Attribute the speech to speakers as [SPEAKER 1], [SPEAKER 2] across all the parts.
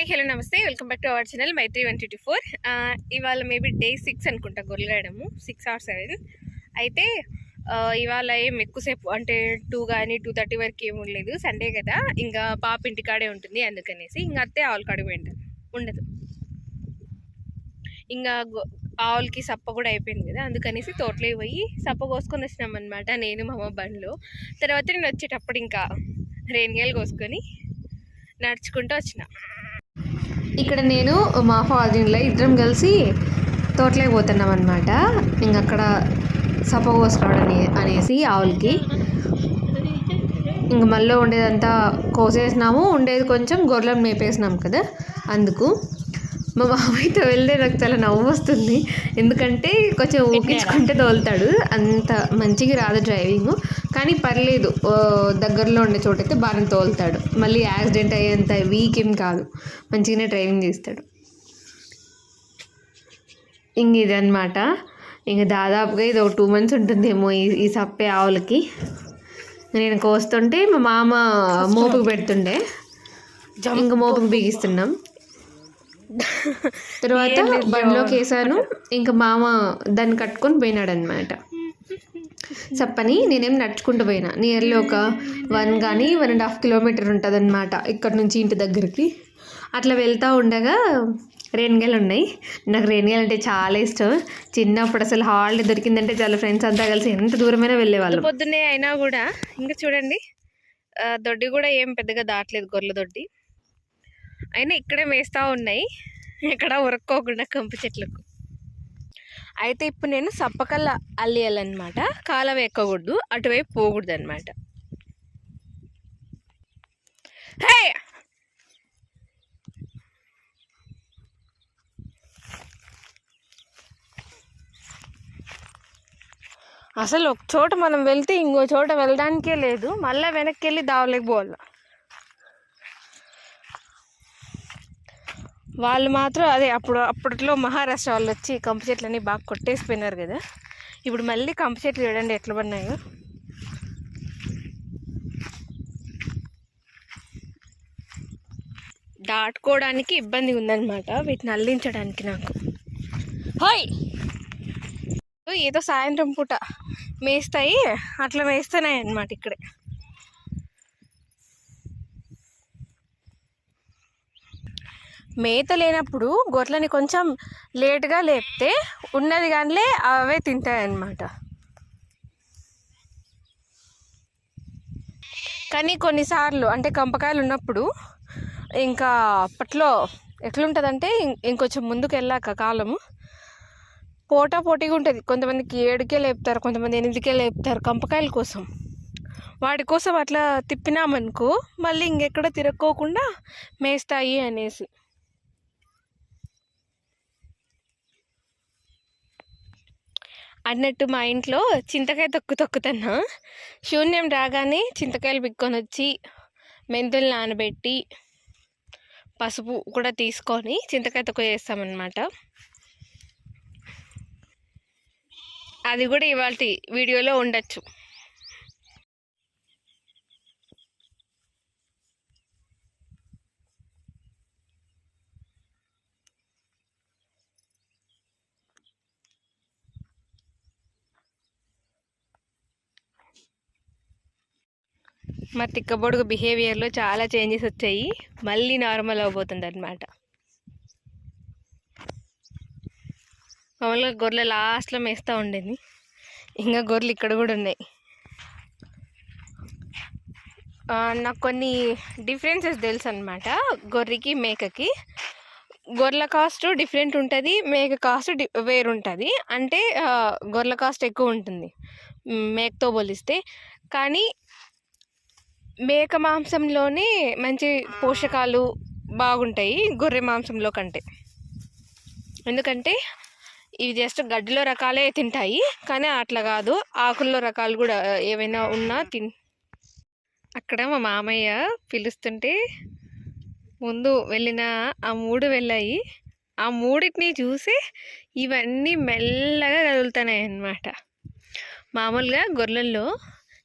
[SPEAKER 1] Hi hello నమస్తే. Welcome back to our channel Maitri one twenty four. ఇవాళ maybe day six అనుకుంటా గొర్రెగాయడము six are seven. అయితే ఇవాళ ఏం ఎక్కువసేపు అంటే టూ కానీ టూ థర్టీ వరకు ఏమి ఉండలేదు. సండే కదా ఇంకా పాప ఇంటికాడే ఉంటుంది అందుకనేసి ఇంకా అత్తే ఆవుల కాడికి పోయింటారు ఉండదు. ఇంకా ఆవులకి సప్ప కూడా అయిపోయింది కదా అందుకనేసి తోటలో పోయి సప్ప కోసుకొని వచ్చినాం అనమాట నేను మా అమ్మ బండ్లో. తర్వాత నేను వచ్చేటప్పుడు ఇంకా రేణిగాయలు కోసుకొని నడుచుకుంటూ వచ్చిన. ఇక్కడ నేను మా ఫాదర్లో ఇద్దరం కలిసి తోటలోకి పోతున్నాం అనమాట ఇంక అక్కడ సప అనేసి ఆవులకి. ఇంక మళ్ళీ ఉండేదంతా కోసేసినాము. ఉండేది కొంచెం గొర్రెలను మేపేసినాం కదా అందుకు. మా మామయ్యతో వెళ్తే నాకు చాలా నవ్వు వస్తుంది ఎందుకంటే కొంచెం ఊకించుకుంటే తోలుతాడు. అంత మంచిగా రాదు డ్రైవింగ్. కానీ పర్లేదు. దగ్గరలో ఉండే చోటైతే బాగానే తోలుతాడు. మళ్ళీ యాక్సిడెంట్ అయ్యేంత వీక్ ఏం కాదు. మంచిగానే డ్రైవింగ్ చేస్తాడు. ఇంక ఇదనమాట ఇంక దాదాపుగా ఇది ఒక టూ మంత్స్ ఉంటుందేమో ఈ ఈ సప్పే ఆవులకి. నేను కోస్తుంటే మా మామ మోపుకు పెడుతుండే. ఇంక మోపుకు బిగిస్తున్నాం. తర్వాత బండిలోకి వేసాను ఇంకా మామ దాన్ని కట్టుకొని పోయినాడు అనమాట చెప్పని నేనేం నడుచుకుంటూ పోయినా. నియర్లీ ఒక వన్ కానీ వన్ అండ్ హాఫ్ కిలోమీటర్ ఉంటుంది అనమాట ఇక్కడ నుంచి ఇంటి దగ్గరికి. అట్లా వెళ్తూ ఉండగా రేణిగాయలు ఉన్నాయి. నాకు రేణిగాయలు అంటే చాలా ఇష్టం. చిన్నప్పుడు అసలు హాలిడే దొరికిందంటే చాలా ఫ్రెండ్స్ అంతా కలిసి ఎంత దూరమైనా వెళ్ళేవాళ్ళం. పొద్దున్నే అయినా కూడా ఇంకా చూడండి దొడ్డి కూడా ఏం పెద్దగా దాటలేదు గొర్రెల దొడ్డి. అయినా ఇక్కడే వేస్తూ ఉన్నాయి. ఎక్కడ ఉరక్కోకుండా కంపు చెట్లకు. అయితే ఇప్పుడు నేను సప్పకల్ల అల్లియాలన్నమాట. కాలం ఎక్కకూడదు అటువైపు పోకూడదు అనమాట అసలు ఒక చోట మనం వెళ్తే ఇంకో చోట వెళ్ళడానికే లేదు. మళ్ళీ వెనక్కి వెళ్ళి దావలేకపోవాలి వాళ్ళు మాత్రం అదే అప్పుడు అప్పట్లో మహారాష్ట్ర వాళ్ళు వచ్చి కంప చెట్లన్నీ బాగా కొట్టేసిపోయినారు కదా. ఇప్పుడు మళ్ళీ కంప చెట్లు చూడండి ఎట్లా పడినాయో. దాటుకోవడానికి ఇబ్బంది ఉందన్నమాట వీటిని అల్లించడానికి నాకు. హాయ్! ఏదో సాయంత్రం పూట మేస్తాయి అట్లా మేస్తున్నాయి అన్నమాట ఇక్కడే. మేత లేనప్పుడు గొర్రెలని కొంచెం లేట్గా లేపితే ఉన్నది కానీ అవే తింటాయి అన్నమాట కానీ కొన్నిసార్లు అంటే కంపకాయలు ఉన్నప్పుడు ఇంకా అప్పట్లో ఎట్లుంటుందంటే ఇం- ఇంకొంచెం ముందుకు వెళ్ళాక కాలము పోటా పోటీగా ఉంటుంది. కొంతమందికి ఏడుకే లేపుతారు కొంతమంది ఎనిమిదికే లేపుతారు కంపకాయల కోసం. వాటి కోసం అట్లా తిప్పినామనుకో మళ్ళీ ఇంకెక్కడ తిరక్కోకుండా మేస్తాయి అనేసి. అన్నట్టు మా ఇంట్లో చింతకాయ తొక్కు తొక్కుతున్నా. శూన్యం రాగానే చింతకాయలు పిక్కొని వచ్చి మెంతులు నానబెట్టి పసుపు కూడా తీసుకొని చింతకాయ తొక్కు చేస్తామన్నమాట. అది కూడా ఇవాళ వీడియోలో ఉండొచ్చు. మా తిక్కబొడుగు బిహేవియర్లో చాలా చేంజెస్ వచ్చాయి. మళ్ళీ నార్మల్ అవబోతుంది అనమాట మామూలుగా గొర్రెలు లాస్ట్లో మేస్తూ ఉండేది. ఇంకా గొర్రెలు ఇక్కడ కూడా ఉన్నాయి. నాకు కొన్ని డిఫరెన్సెస్ తెలుసు అనమాట గొర్రెకి మేకకి. గొర్రెల కాస్ట్ డిఫరెంట్ ఉంటుంది మేక కాస్ట్ డి వేరు ఉంటుంది అంటే గొర్రెల కాస్ట్ ఎక్కువ ఉంటుంది మేకతో పోలిస్తే. కానీ మేక మాంసంలోనే మంచి పోషకాలు బాగుంటాయి గొర్రె మాంసంలో కంటే. ఎందుకంటే ఇవి జస్ట్ గడ్డిలో రకాలే తింటాయి కానీ అట్లా కాదు. ఆకుల్లో రకాలు కూడా ఏవైనా ఉన్నా తిన్ అక్కడ మా మామయ్య పిలుస్తుంటే ముందు వెళ్ళిన ఆ మూడు వెళ్ళాయి. ఆ మూడింటిని చూసి ఇవన్నీ మెల్లగా కదులుతున్నాయి అన్నమాట మామూలుగా గొర్రెల్లో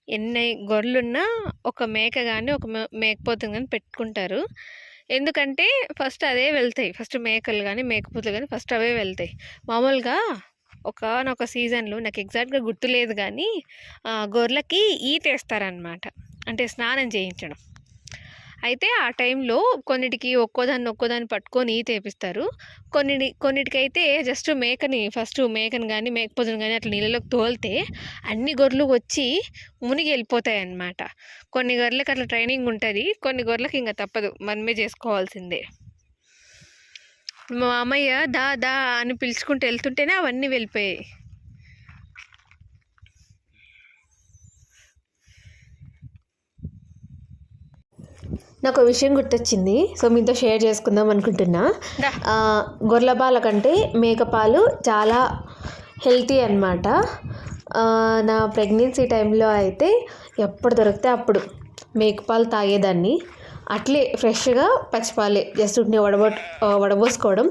[SPEAKER 1] ఎన్ని గొర్రెలున్నా ఒక మేక కానీ ఒక మే- మేకపోతుని కానీ పెట్టుకుంటారు.
[SPEAKER 2] ఎందుకంటే ఫస్ట్ అదే వెళ్తాయి. ఫస్ట్ మేకలు కానీ మేకపోతులు కానీ ఫస్ట్ అవే వెళ్తాయి. మామూలుగా ఒకనొక సీజన్లో నాకు ఎగ్జాక్ట్గా గుర్తులేదు కానీ గొర్రెలకి ఈత వేస్తారనమాట అంటే స్నానం చేయించడం. అయితే ఆ టైంలో కొన్నిటికి ఒక్కోదాన్ని ఒక్కోదాన్ని పట్టుకొని తెపిస్తారు. కొన్ని కొన్నిటికైతే జస్ట్ మేకని ఫస్ట్ మేకని కానీ మేకపోతుని కానీ అట్లా నీళ్ళలోకి తోలితే అన్ని గొర్రెలు వచ్చి మునిగి వెళ్ళిపోతాయి అన్నమాట కొన్ని గొర్రెలకు అట్లా ట్రైనింగ్ ఉంటుంది కొన్ని గొర్రెలకు ఇంకా తప్పదు. మనమే చేసుకోవాల్సిందే. మా మామయ్య దా దా అని పిలుచుకుంటూ వెళ్తుంటేనే అవన్నీ వెళ్ళిపోయాయి.
[SPEAKER 1] నాకు ఒక విషయం గుర్తొచ్చింది. సో మీతో షేర్ చేసుకుందాం అనుకుంటున్నా. గొర్రెల పాల కంటే మేకపాలు చాలా హెల్తీ అనమాట నా ప్రెగ్నెన్సీ టైంలో అయితే ఎప్పుడు దొరికితే అప్పుడు మేకపాలు తాగేదాన్ని. అట్లే ఫ్రెష్గా పచ్చిపాలే జస్ట్ ఉట్టిని వడబో వడబోసుకోవడం.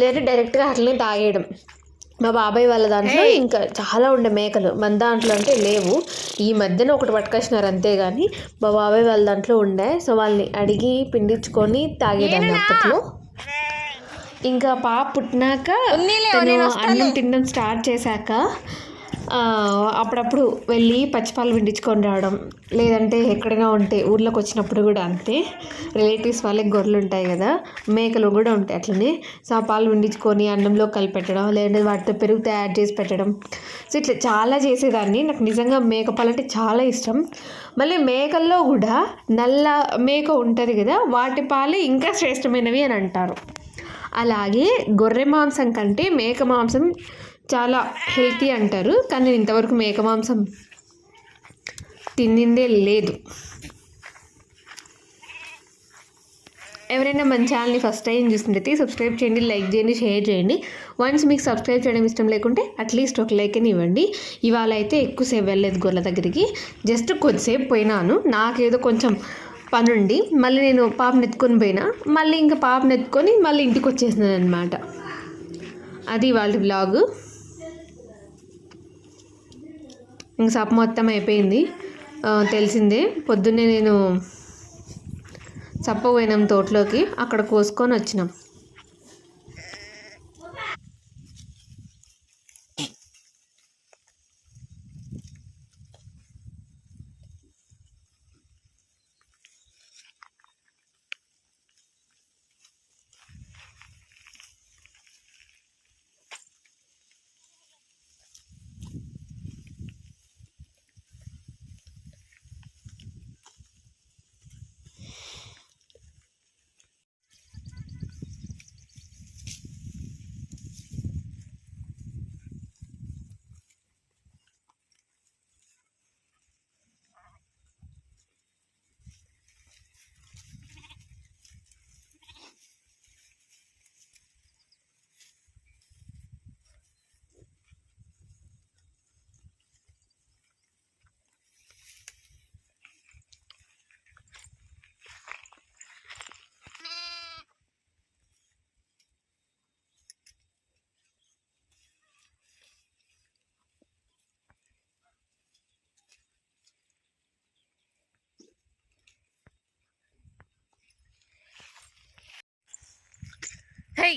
[SPEAKER 1] లేదా డైరెక్ట్గా అట్లనే తాగేయడం. మా బాబాయ్ వాళ్ళ దాంట్లో. ఇంకా చాలా ఉండే మేకలు మన దాంట్లో అంటే లేవు ఈ మధ్యన ఒకటి పట్టుకొచ్చినారు అంతే కానీ మా బాబాయ్ వాళ్ళ దాంట్లో ఉండే సో వాళ్ళని అడిగి పిండించుకొని తాగేదాన్ని? అప్పట్లో ఇంకా పాప పుట్టినాక. అన్నం తినడం స్టార్ట్ చేశాక అప్పుడప్పుడు వెళ్ళి పచ్చిపాలు పిండించుకొని రావడం. లేదంటే ఎక్కడైనా ఉంటే ఊర్లోకి వచ్చినప్పుడు కూడా అంతే. రిలేటివ్స్ వాళ్ళకి గొర్రెలు ఉంటాయి కదా మేకలు కూడా ఉంటాయి అట్లనే. సో ఆ పాలు పిండించుకొని అన్నంలో కలిపి పెట్టడం లేదంటే వాటితో పెరుగు తయారు చేసి పెట్టడం. సో ఇట్లా చాలా చేసేదాన్ని. నాకు నిజంగా మేక పాలు అంటే చాలా ఇష్టం. మళ్ళీ మేకల్లో కూడా నల్ల మేక ఉంటుంది కదా వాటి పాలే ఇంకా శ్రేష్టమైనవి అని అంటారు. అలాగే గొర్రె మాంసం కంటే మేక మాంసం చాలా హెల్తీ అంటారు కానీ నేను ఇంతవరకు మేక మాంసం తినిందే లేదు. ఎవరైనా మన ఛానల్ని ఫస్ట్ టైం చూసినట్టయితే సబ్స్క్రైబ్ చేయండి లైక్ చేయండి షేర్ చేయండి. వన్స్ మీకు సబ్స్క్రైబ్ చేయడం ఇష్టం లేకుంటే అట్లీస్ట్ ఒక లైక్ అని ఇవ్వండి. ఇవాళ అయితే ఎక్కువసేపు వెళ్ళలేదు గొర్రెల దగ్గరికి. జస్ట్ కొద్దిసేపు పోయినాను. నాకేదో కొంచెం పనుండి. మళ్ళీ నేను పాపను ఎత్తుకొని పోయినా. మళ్ళీ ఇంకా పాపను ఎత్తుకొని మళ్ళీ ఇంటికి వచ్చేసినాను అనమాట అది వాళ్ళ బ్లాగు ఇంక సప్ మొత్తం అయిపోయింది. తెలిసిందే. పొద్దున్నే నేను సప్ప పోయినాం తోటలోకి. అక్కడ కోసుకొని వచ్చినాం.
[SPEAKER 2] హై